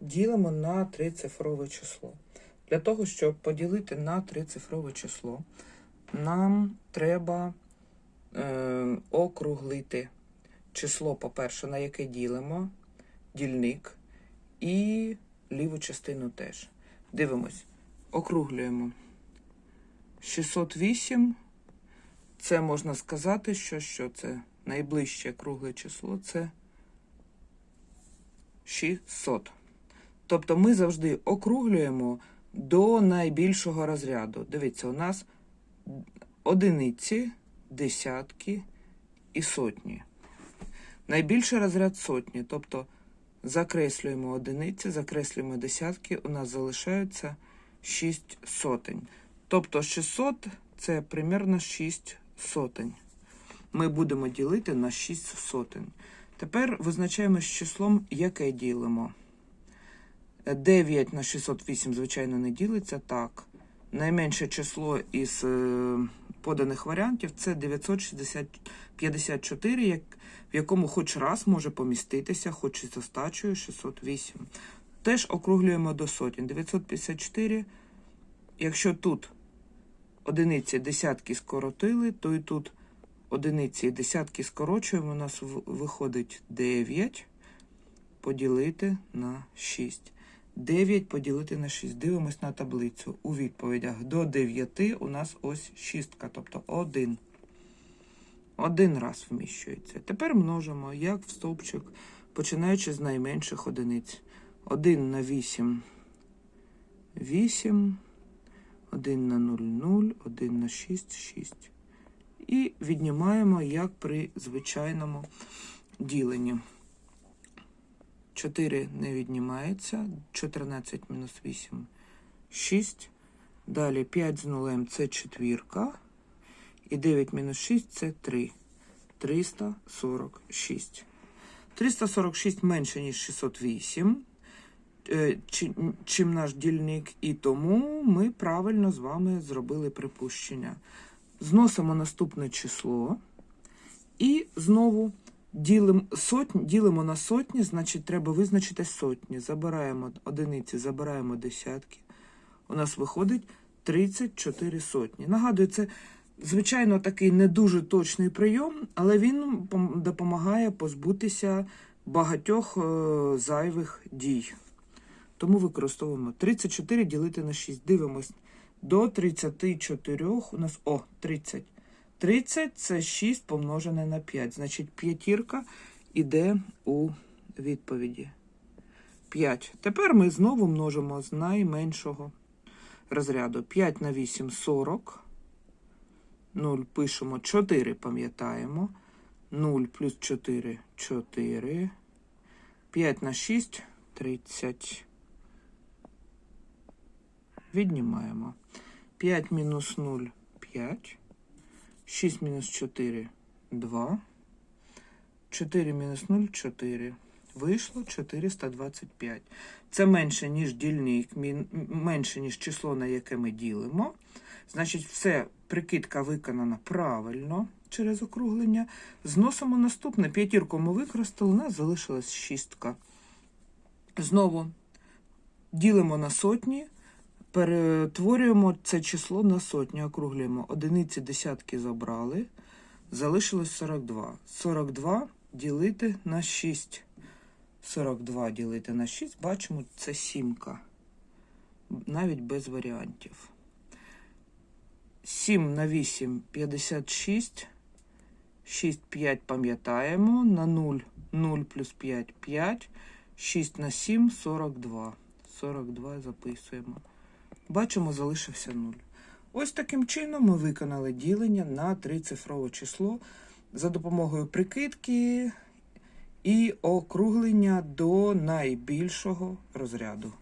ділимо на трицифрове число. Для того, щоб поділити на трицифрове число, нам треба е, округлити число, по-перше, на яке ділимо, дільник, і ліву частину теж. Дивимось, округлюємо. 608. Це можна сказати, що, що це найближче кругле число це 600. Тобто ми завжди округлюємо до найбільшого розряду. Дивіться, у нас одиниці, десятки і сотні. Найбільший розряд сотні. Тобто закреслюємо одиниці, закреслюємо десятки, у нас залишаються 6 сотень. Тобто 600 це примерно 6 сотень. Ми будемо ділити на 6 сотень. Тепер визначаємо з числом, яке ділимо. 9 на 608, звичайно, не ділиться. Так. Найменше число із е, поданих варіантів це 954, в якому хоч раз може поміститися, хоч і остачею 608. Теж округлюємо до сотень. 954. Якщо тут одиниці десятки скоротили, то і тут одиниці і десятки скорочуємо, у нас виходить 9 поділити на 6. 9 поділити на 6. Дивимось на таблицю. У відповідях до 9 у нас ось шістка, тобто 1. Один раз вміщується. Тепер множимо, як в стовпчик, починаючи з найменших одиниць. 1 на 8 8. 1 на 0 0, 1 на 6 6. І віднімаємо, як при звичайному діленні. 4 не віднімається. 14 мінус 8 6. Далі 5 з нулем це четвірка. І 9 мінус 6 це 3. 346. 346 менше, ніж 608, е, чим наш дільник, і тому ми правильно з вами зробили припущення. Зносимо наступне число і знову ділимо, сотні, ділимо на сотні, значить, треба визначити сотні. Забираємо одиниці, забираємо десятки. У нас виходить 34 сотні. Нагадую, це, звичайно, такий не дуже точний прийом, але він допомагає позбутися багатьох е, зайвих дій. Тому використовуємо 34 ділити на 6. Дивимось. До 34 у нас о, 30. 30 це 6 помножене на 5. Значить, п'ятірка йде у відповіді. 5. Тепер ми знову множимо з найменшого розряду. 5 на 8 40. 0 пишемо 4, пам'ятаємо. 0 плюс 4 4. 5 на 6 30. Віднімаємо. 5 мінус 0 5. 6 мінус 4 2. 4 мінус 0 4. Вийшло 425. Це менше, ніж дільник, менше, ніж число, на яке ми ділимо. Значить, все, прикидка виконана правильно через округлення. Зносимо наступне. П'ятірку ми використали, у нас залишилась шістка. Знову ділимо на сотні, перетворюємо це число на сотню, округлюємо. Одиниці десятки забрали, залишилось 42. 42 ділити на 6. 42 ділити на 6, бачимо, це сімка. Навіть без варіантів. 7 на 8 56. 6, 5 пам'ятаємо. На 0 0 плюс 5 5. 6 на 7 42. 42 записуємо. Бачимо, залишився 0. Ось таким чином ми виконали ділення на трицифрове число за допомогою прикидки і округлення до найбільшого розряду.